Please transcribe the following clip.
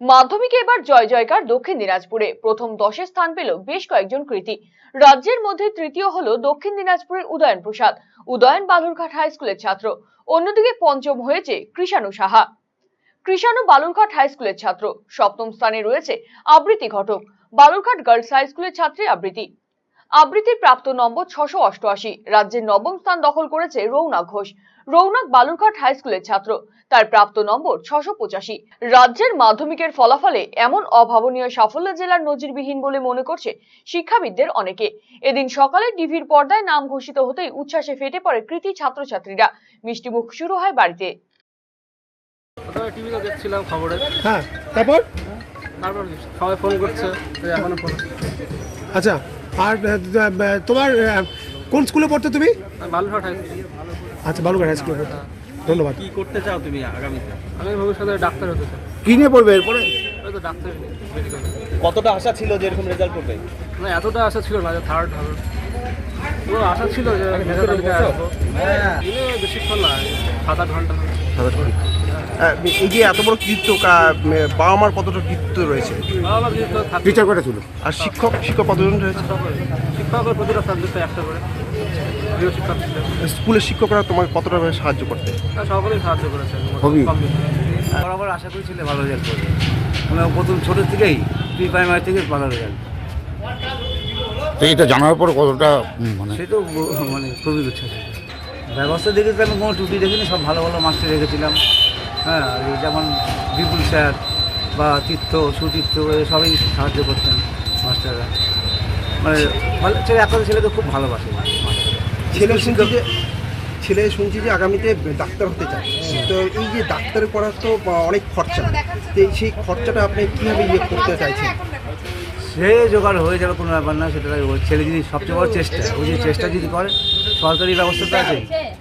মাধ্যমিকে এবার জয় জয়কার দক্ষিণ দিনাজপুরে। প্রথম দশে স্থান পেল বেশ কয়েকজন কৃতী। রাজ্যের মধ্যে তৃতীয় হলো দক্ষিণ দিনাজপুরের উদয়ন প্রসাদ। উদয়ন বালুরঘাট হাই স্কুলের ছাত্র। অন্যদিকে পঞ্চম হয়েছে কৃষাণু সাহা। কৃষাণু বালুরঘাট হাই স্কুলের ছাত্র। সপ্তম স্থানে রয়েছে আবৃত্তি ঘটক। বালুরঘাট গার্লস হাই স্কুলের ছাত্রী আবৃত্তি। আবৃত্তির প্রাপ্ত নম্বর ছশো অষ্টআশি। রাজ্যের নবম স্থান দখল করেছে রৌনক ঘোষ। রৌনক বালুরঘাট হাই স্কুলের ছাত্র। তার প্রাপ্ত নম্বর ছশো পঁচাশি। রাজ্যের মাধ্যমিকের ফলাফলে এমন অভাবনীয় সাফল্য জেলার নজিরবিহীন বলে মনে করছে শিক্ষাবিদদের অনেকে। এদিন সকালে টিভির পর্দায় নাম ঘোষিত হতেই উচ্ছ্বাসে ফেটে পড়ে কৃতি ছাত্রছাত্রীরা। মিষ্টিমুখ শুরু হয় বাড়িতে। টিভিতে দেখছিলাম খবরে। হ্যাঁ তারপর? তারপর সবাই ফোন করছে এখনও ফোন আচ্ছা আর তোমার কোন স্কুলে পড়তে তুমি? বালুরঘাট। আচ্ছা বালুরঘাট হাই স্কুলে পড়তে। ধন্যবাদ। কি করতে চাও তুমি আগামীতে? আমি ভবিষ্যতে ডাক্তার হতে চাই। কি নিয়ে পড়বে এরপরে? ওই তো ডাক্তার কতটা আশা ছিল যে এরকম রেজাল্ট করবে? মানে এতটা আশা ছিল না যে থার্ড হবে। পুরো আশা ছিল যে বেশিক্ষণ না সাত আট ঘণ্টা। আহ, এই যে এত বড় কৃতিত্ব কা- বাবা মার কতটা কৃতিত্ব রয়েছে? টিচার কটা ছিল? আর শিক্ষক শিক্ষক কতজন রয়েছে? শিক্ষকের প্রতিটা সাবজেক্টে একটা করে। প্রিয় শিক্ষক ছিলেন স্কুলের শিক্ষকরা তোমাকে কতটা সাহায্য করতে? সকলেই সাহায্য। কম বরাবর আশা করেছিল ভালো রেজাল্ট করবে। আমরা প্রথম ছোটো থেকেই প্রি প্রাইমারি থেকে ভালো রেজাল্ট তো এটা জানার পর কতটা মানে সে তো মানে খুবই উচ্ছ্বাস ব্যবস্থা দেখেছি আমি কোনো টুটি দেখিনি সব ভালো ভালো মাস্টার রেখেছিলাম। হ্যাঁ যেমন বিপুল স্যার বা তীর্থ সুতীর্থ সবই সাহায্য করতেন মাস্টাররা। মানে ভালো ছেলে একটা ছেলেকে খুব ভালোবাসে ছেলে শুনছি যে ছেলে শুনছি যে আগামীতে ডাক্তার হতে চায়। তো এই যে ডাক্তারের পড়ার তো অনেক খরচা। তো এই- সেই খরচাটা আপনি কীভাবে ইয়ে করতে চাইছেন? সে জোগাড় হয়ে যাবে কোনো ব্যাপার না সেটা ছেলে যদি সবচেয়ে বড় চেষ্টা। ওই যে চেষ্টা যদি করে সরকারি ব্যবস্থা তো আছে।